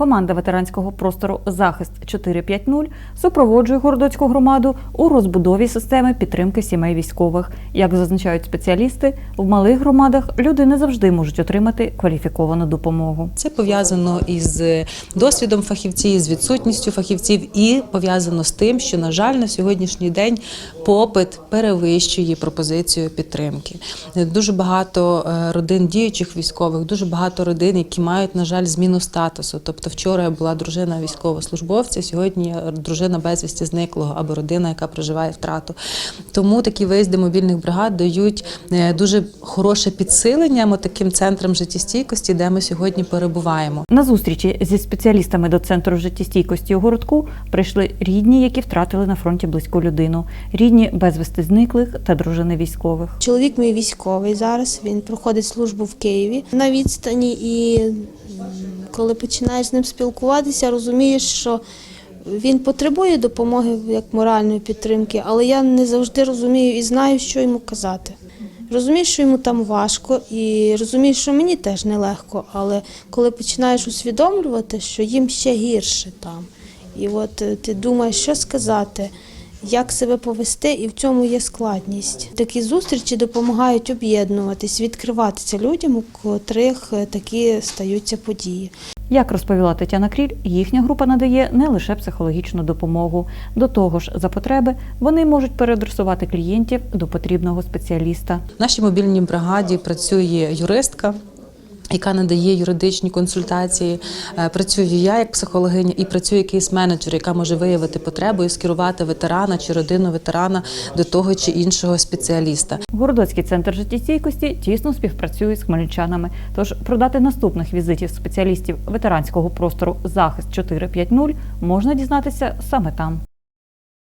команда ветеранського простору Захист 450 супроводжує городоцьку громаду у розбудові системи підтримки сімей військових. Як зазначають спеціалісти, в малих громадах люди не завжди можуть отримати кваліфіковану допомогу. Це пов'язано із досвідом фахівців, з відсутністю фахівців, і пов'язано з тим, що, на жаль, на сьогоднішній день попит перевищує пропозицію підтримки. Дуже багато е, родин діючих військових, дуже багато родин, які мають, на жаль, зміну статусу. Тобто, вчора я була дружина військовослужбовця, сьогодні я дружина безвісті зниклого або родина, яка проживає втрату. Тому такі виїзди мобільних бригад дають е, дуже хороше підсилення таким центрам життєстійкості, де ми сьогодні перебуваємо. На зустрічі зі спеціалістами до центру життєстійкості у городку прийшли рідні, які втратили на фронті близьку людину, рідні безвісти зниклих та дружини військових. Чоловік мій військовий зараз. Він проходить службу в Києві на відстані, і коли починаєш з ним спілкуватися, розумієш, що він потребує допомоги як моральної підтримки, але я не завжди розумію і знаю, що йому казати. Розумію, що йому там важко, і розумію, що мені теж нелегко, але коли починаєш усвідомлювати, що їм ще гірше там, і от е, ти думаєш, що сказати, як себе повести, і в цьому є складність. Такі зустрічі допомагають об'єднуватись, відкриватися людям, у котрих е, такі стаються події. Як розповіла Тетяна Кріль, їхня група надає не лише психологічну допомогу. До того ж, за потреби вони можуть переадресувати клієнтів до потрібного спеціаліста. В нашій мобільній бригаді працює юристка. Яка надає юридичні консультації, Е, працюю я як психологиня і працює кейс-менеджер, яка може виявити потребу і скерувати ветерана чи родину ветерана до того чи іншого спеціаліста. Городоцький центр життєстійкості тісно співпрацює з хмельничанами. Тож про дати наступних візитів спеціалістів ветеранського простору Захист 450 можна дізнатися саме там.